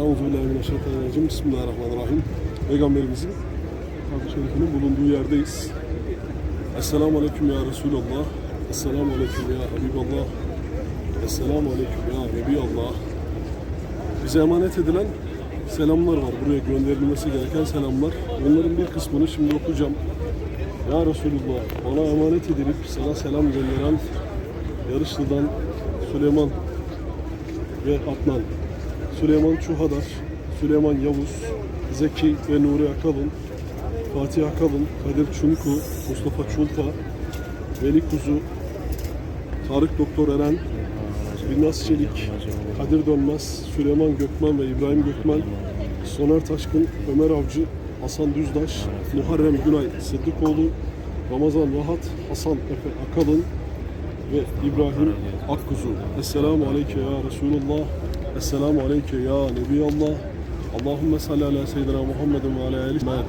Euzubillahimineşşeytanirracim. Bismillahirrahmanirrahim. Peygamberimizin Şerifinin bulunduğu yerdeyiz. Esselamu Aleyküm ya Resulallah. Esselamu Aleyküm ya Habiballah. Esselamu Aleyküm ya Nebiallah. Bize emanet edilen selamlar var. Buraya gönderilmesi gereken selamlar. Onların bir kısmını şimdi okuyacağım. Ya Resulullah bana emanet edilip sana selam gönderen Yarışlı'dan Süleyman ve Adnan, Süleyman Çuhadar, Süleyman Yavuz, Zeki ve Nuri Akalın, Fatih Akalın, Kadir Çunku, Mustafa Çulta, Veli Kuzu, Tarık Doktor Eren, Binnaz Çelik, Kadir Dönmez, Süleyman Gökmen ve İbrahim Gökmen, Soner Taşkın, Ömer Avcı, Hasan Düzdaş, Muharrem Günay Sıddıkoğlu, Ramazan Vahat, Hasan Efe Akalın ve İbrahim Akkuzu. Esselamu Aleyke ya Resulullah. Esselamu Aleyke ya Nebiyallah. Allahümme salli ala seyyidina Muhammedin ve ala Muhammed.